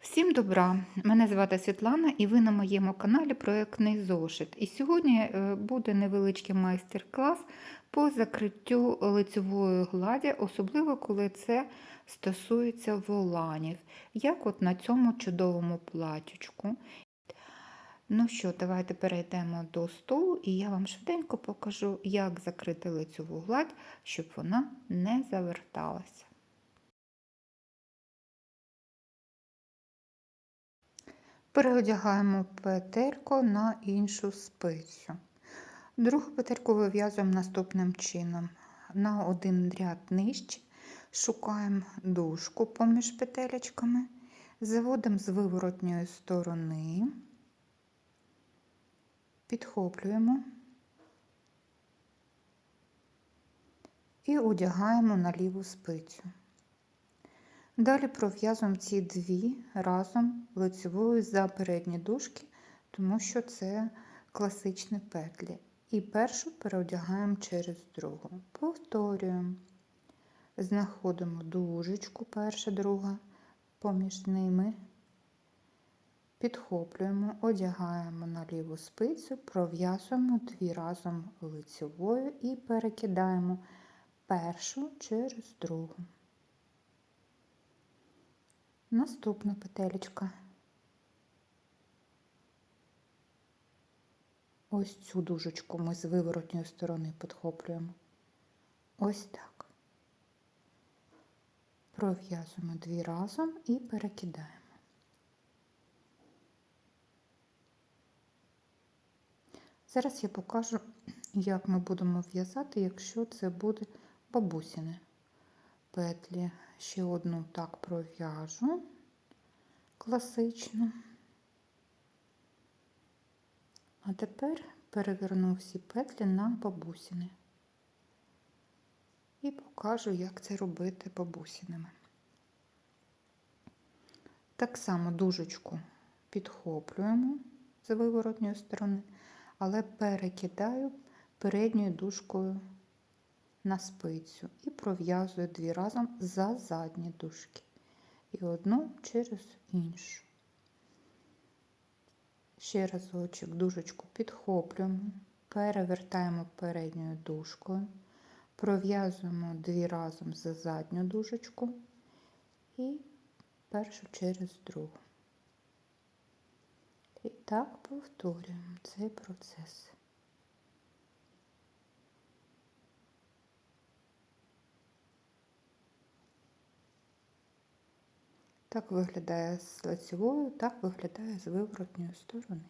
Всім добра! Мене звати Світлана і ви на моєму каналі Проектний зошит. І сьогодні е, буде невеличкий майстер-клас по закриттю лицевої гладі, особливо коли це стосується воланів, як от на цьому чудовому платічку. Ну що, давайте перейдемо до столу і я вам швиденько покажу, як закрити лицеву гладь, щоб вона не заверталася. Переодягаємо петельку на іншу спицю. Другу петельку вив'язуємо наступним чином. На один ряд нижче шукаємо дужку поміж петелечками, заводимо з виворотньої сторони, підхоплюємо і одягаємо на ліву спицю. Далі пров'язуємо ці дві разом лицевою за передні дужки, тому що це класичні петлі. І першу переодягаємо через другу. Повторюємо. Знаходимо дужечку, перша, друга, поміж ними, підхоплюємо, одягаємо на ліву спицю, пров'язуємо дві разом лицевою і перекидаємо першу через другу. Наступна петелечка. Ось цю дужечку ми з виворотньої сторони підхоплюємо. Ось так. Пров'язуємо дві разом і перекидаємо. Зараз я покажу, як ми будемо в'язати, якщо це буде бабусіне петлі. Ще одну так пров'яжу класично. А тепер переверну всі петлі на бабусини і покажу, як це робити бабусинами. Так само дужечку підхоплюємо з виворотньої сторони, але перекидаю передньою дужкою на спицю і пров'язую дві разом за задні дужки. І одну через іншу. Ще разочок дужечку підхоплюємо, перевертаємо передньою дужкою, пров'язуємо дві разом за задню дужечку і першу через другу. І так повторюємо цей процес. Так виглядає з лицевою, так виглядає з виворотньої сторони.